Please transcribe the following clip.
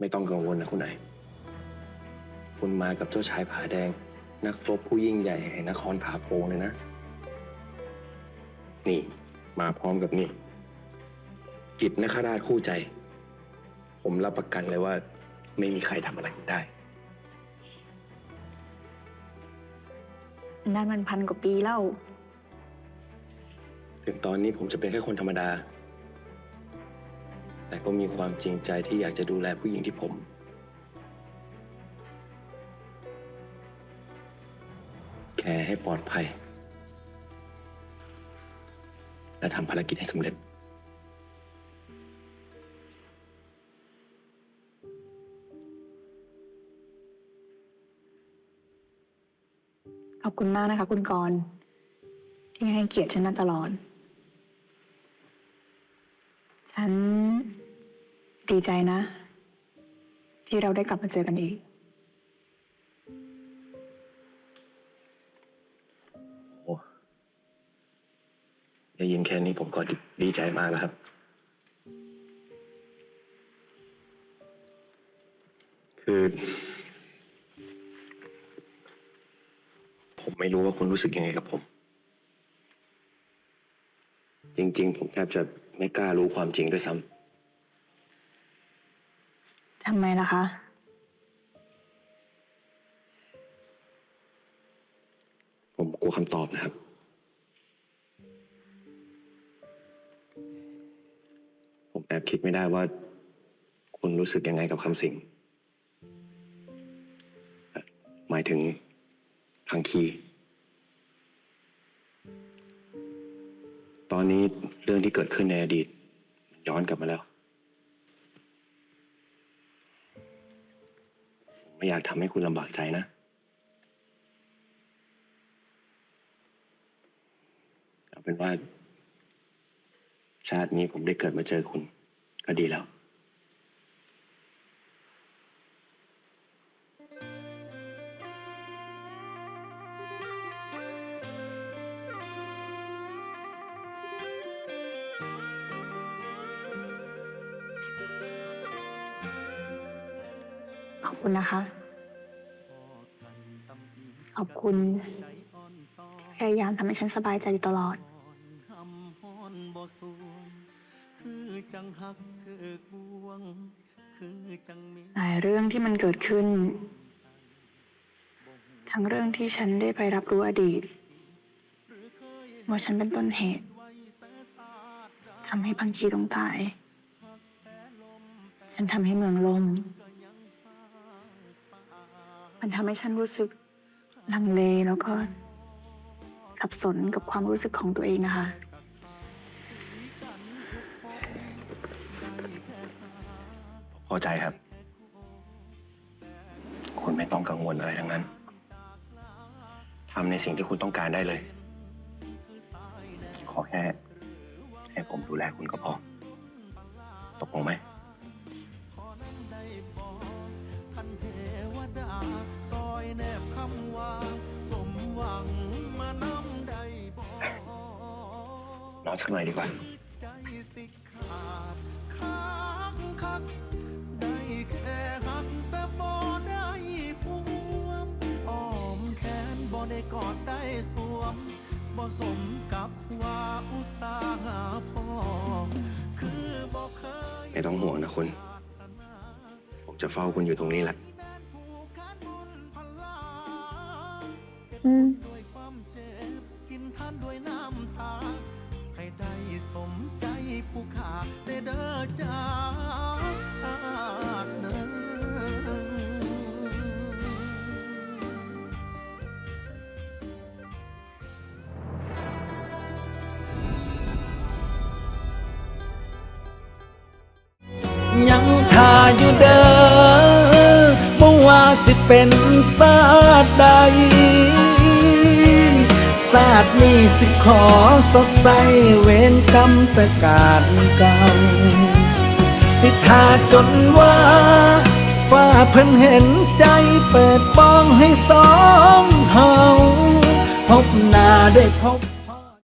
ไม่ต้องกังวลนะคุณไอคุณมากับเจ้าชายผาแดง นักรบผู้ยิ่งใหญ่แห่งนครผาโพงเลยนะ นี่มาพร้อมกับนี่ กิจนคราชคู่ใจ ผมรับประกันเลยว่า ไม่มีใครทำอะไรคุณได้ นั่นมันพันกว่าปีแล้ว ถึงตอนนี้ผมจะเป็นแค่คนธรรมดา แต่ก็มีความจริงใจที่อยากจะดูแลผู้หญิงที่ผม แค่ให้ปลอดภัย และทำภารกิจให้สำเร็จ ขอบคุณมากนะคะ คุณกรณ์ที่ให้เกียรติฉันมาตลอด ฉัน ดีใจนะ ที่เราได้กลับมาเจอกันอีก โอ้ได้ยินแค่นี้ผมก็ดีดใจมากแล้วครับ คือ ผมไม่รู้ว่าคุณรู้สึกยังไงกับผม จริง ๆ ผมแทบจะไม่กล้ารู้ความจริงด้วยซ้ำ ทำไมล่ะคะ ผมกลัวคำตอบนะครับ ผมแอบคิดไม่ได้ว่า คุณรู้สึกยังไงกับคำสิ่ง หมายถึงพังคีตอนนี้เรื่องที่เกิดขึ้นในอดีต ย้อนกลับมาแล้ว ไม่อยากทำให้คุณลำบากใจนะ เอาเป็นว่า ชาตินี้ผมได้เกิดมาเจอคุณ ก็ดีแล้ว คุณนะคะ ขอบคุณ พยายามทำให้ฉันสบายใจอยู่ตลอดคำฮ้อนบ่สวงคือจังหักเธอกบวงคือจังมีหลายเรื่องที่มันเกิดขึ้น ทั้งเรื่องที่ฉันได้ไปรับรู้อดีต ว่าฉันเป็นต้นเหตุทำให้พังคีต้องตาย ฉันทำให้เมืองล่ม มันทำให้ฉันรู้สึกลังเลแล้วก็สับสนกับความรู้สึกของตัวเองนะคะ พอใจครับ คุณไม่ต้องกังวลอะไรทั้งนั้นทำในสิ่งที่คุณต้องการได้เลย ขอแค่ให้ผมดูแลคุณก็พอ ตกลงไหม ดา ซอยแนบคำว่า สมหวังมานำใดบ่นอนสักหน่อยดีกว่าใจสิขาดคักคักได้แค่หักแต่บ่ได้ห่วมอ้อมแขนบ่ได้กอดได้สวมบ่สมกับว่าอุตสาหะพ่อคือบ่เคยไม่ต้องห่วงนะคุณ ผมจะเฝ้าคุณอยู่ตรงนี้แหละ ด้วยความเจ็บกินท่านด้วยน้ำตา ให้ได้สมใจผู้ขาได้เด้อจากสาดหนึ่งยังทาอยู่เด้อบ่ว่าสิเป็นศาสตร์ใด ศาสตร์นี้สิขอสดใสเวรกรรมแต่การเก่า สิทาจนว่าฝ้าเพิ่นเห็นใจเปิดป้องให้สองเฮาพบหน้าได้พบ